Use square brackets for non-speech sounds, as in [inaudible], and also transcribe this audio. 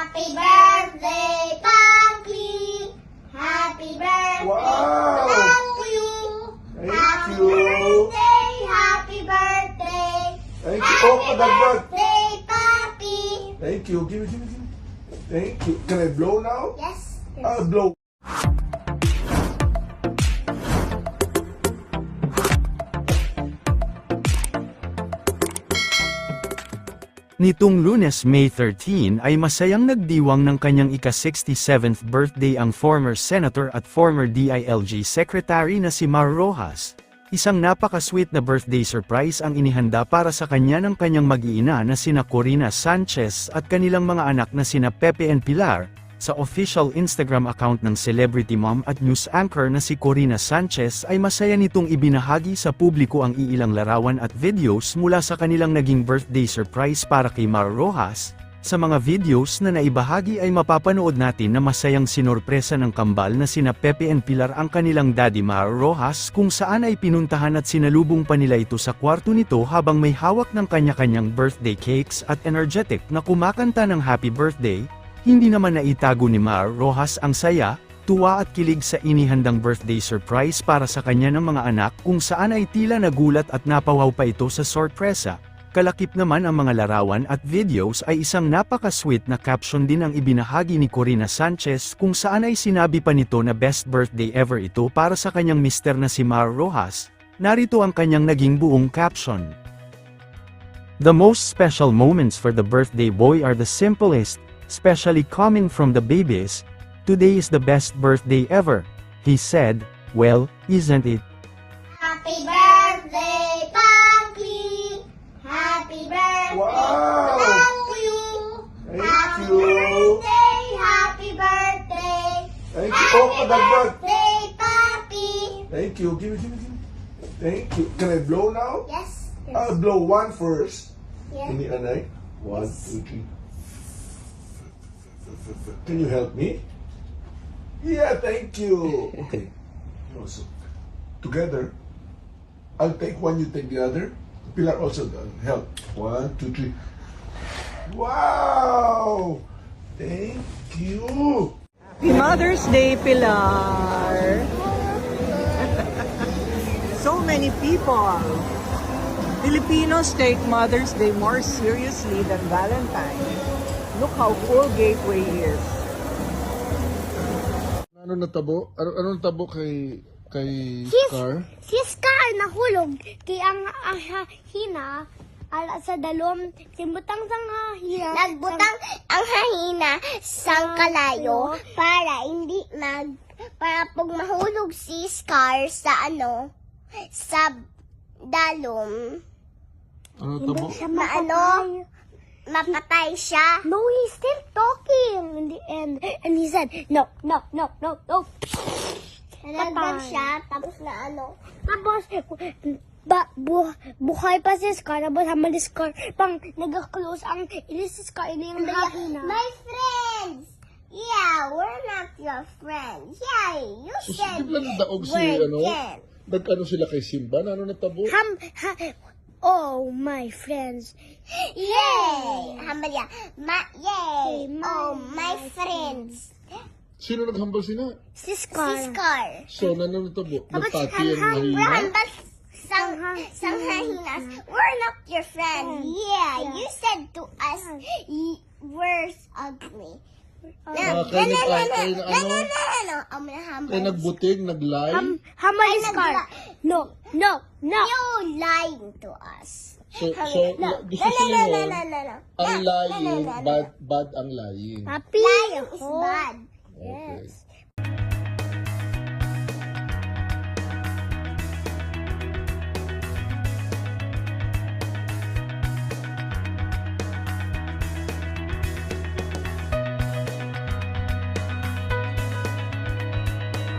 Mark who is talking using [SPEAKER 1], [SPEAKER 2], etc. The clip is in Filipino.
[SPEAKER 1] Happy birthday, Papi! Happy birthday!
[SPEAKER 2] Wow!
[SPEAKER 1] Thank you!
[SPEAKER 2] Thank
[SPEAKER 1] happy
[SPEAKER 2] you.
[SPEAKER 1] birthday! Happy birthday!
[SPEAKER 2] Thank you.
[SPEAKER 1] Happy
[SPEAKER 2] Oh, padagdag.
[SPEAKER 1] birthday, Papi!
[SPEAKER 2] Thank you. Give me, give me, give me. Thank you. Can I blow now?
[SPEAKER 1] Yes.
[SPEAKER 2] I'll blow.
[SPEAKER 3] Nitong lunes May 13 ay masayang nagdiwang ng kanyang ika-67th birthday ang former senator at former DILG secretary na si Mar Rojas. Isang napaka-sweet na birthday surprise ang inihanda para sa kanya ng kanyang mag-iina na sina Corina Sanchez at kanilang mga anak na sina Pepe and Pilar, sa official Instagram account ng celebrity mom at news anchor na si Corina Sanchez ay masaya nitong ibinahagi sa publiko ang iilang larawan at videos mula sa kanilang naging birthday surprise para kay Mar Rojas. Sa mga videos na naibahagi ay mapapanood natin na masayang sinorpresa ng kambal na sina Pepe and Pilar ang kanilang daddy Mar Rojas kung saan ay pinuntahan at sinalubong pa nila ito sa kwarto nito habang may hawak ng kanya-kanyang birthday cakes at energetic na kumakanta ng happy birthday, hindi naman naitago ni Mar Rojas ang saya, tuwa at kilig sa inihandang birthday surprise para sa kanya ng mga anak kung saan ay tila nagulat at napawaw pa ito sa sorpresa. Kalakip naman ang mga larawan at videos ay isang napaka-sweet na caption din ang ibinahagi ni Corina Sanchez kung saan ay sinabi pa nito na best birthday ever ito para sa kanyang mister na si Mar Rojas. Narito ang kanyang naging buong caption. The most special moments for the birthday boy are the simplest, especially coming from the babies. Today is the best birthday ever. He said, well, isn't it?
[SPEAKER 1] Happy birthday, Papi! Happy birthday!
[SPEAKER 2] Wow!
[SPEAKER 1] Thank!
[SPEAKER 2] Thank
[SPEAKER 1] happy
[SPEAKER 2] you.
[SPEAKER 1] birthday! Happy birthday!
[SPEAKER 2] Thank you. Oh,
[SPEAKER 1] Happy
[SPEAKER 2] padagdag.
[SPEAKER 1] birthday, Papi!
[SPEAKER 2] Thank you. Give me, give me, give me. Thank you. Can I blow now?
[SPEAKER 1] Yes.
[SPEAKER 2] I'll blow one first.
[SPEAKER 1] yes.
[SPEAKER 2] Hindi, anay. One, two, three. Can you help me? Yeah, thank you. [laughs] Okay. Also, together. I'll take one, you take the other. Pilar also done. Help. One, two, three. Wow! Thank you.
[SPEAKER 4] Happy Mother's Day, Pilar! [laughs] so many people. Filipinos take Mother's Day more seriously than Valentine's. Look how full Gateway is.
[SPEAKER 2] Ano natabo? Ano, ano natabo kay kay
[SPEAKER 1] Sis-
[SPEAKER 2] Car?
[SPEAKER 1] Si Scar nahulog kay ang ah, hina ala sa dalom simbutang sang hina nagbutang ang hahina sang kalayo para hindi mag para pag mahulog si Scar sa ano sa dalom
[SPEAKER 2] Ano natabo?
[SPEAKER 1] maano mapatay siya no he's still talking in the end and he said no no no no no Nalagdan siya, tapos na ano. Tapos, ba, bu, buhay pa si Scar, tapos sama ni Scar, pang nag-close ang ilis si Scar, ini yung hahina. My friends! Yeah, we're not your friends. Yeah, you
[SPEAKER 2] So,
[SPEAKER 1] said
[SPEAKER 2] daog si
[SPEAKER 1] we're
[SPEAKER 2] ano?
[SPEAKER 1] dead.
[SPEAKER 2] Nagkano sila kay Simba? Ano natabo?
[SPEAKER 1] Ham, ha, oh, my friends. Yay! Hambalya. Ma, yay! Oh, my friends.
[SPEAKER 2] Sino naghambal sila?
[SPEAKER 1] Si Scar. Si Scar.
[SPEAKER 2] So, ano natabo?
[SPEAKER 1] Tapos
[SPEAKER 2] Nagpati ang mahina?
[SPEAKER 1] hambal sang sang hahinas. We're not your friend. Yeah, you said to us we're ugly. No,
[SPEAKER 2] Ah,
[SPEAKER 1] no,
[SPEAKER 2] kayo
[SPEAKER 1] no,
[SPEAKER 2] nag-
[SPEAKER 1] no,
[SPEAKER 2] ah,
[SPEAKER 1] no,
[SPEAKER 2] kayo
[SPEAKER 1] no,
[SPEAKER 2] na ano?
[SPEAKER 1] no, no, no, no. I'm gonna humble.
[SPEAKER 2] Eh, nagbuting, nag-lie?
[SPEAKER 1] Hamal ni Scar. No, no, no. You lying to us.
[SPEAKER 2] So, so
[SPEAKER 1] No,
[SPEAKER 2] gusto
[SPEAKER 1] no, no, no, no, no, no, no.
[SPEAKER 2] ang
[SPEAKER 1] No, no,
[SPEAKER 2] lying,
[SPEAKER 1] no, no, no.
[SPEAKER 2] bad, bad ang lying.
[SPEAKER 1] Papi, lying is bad.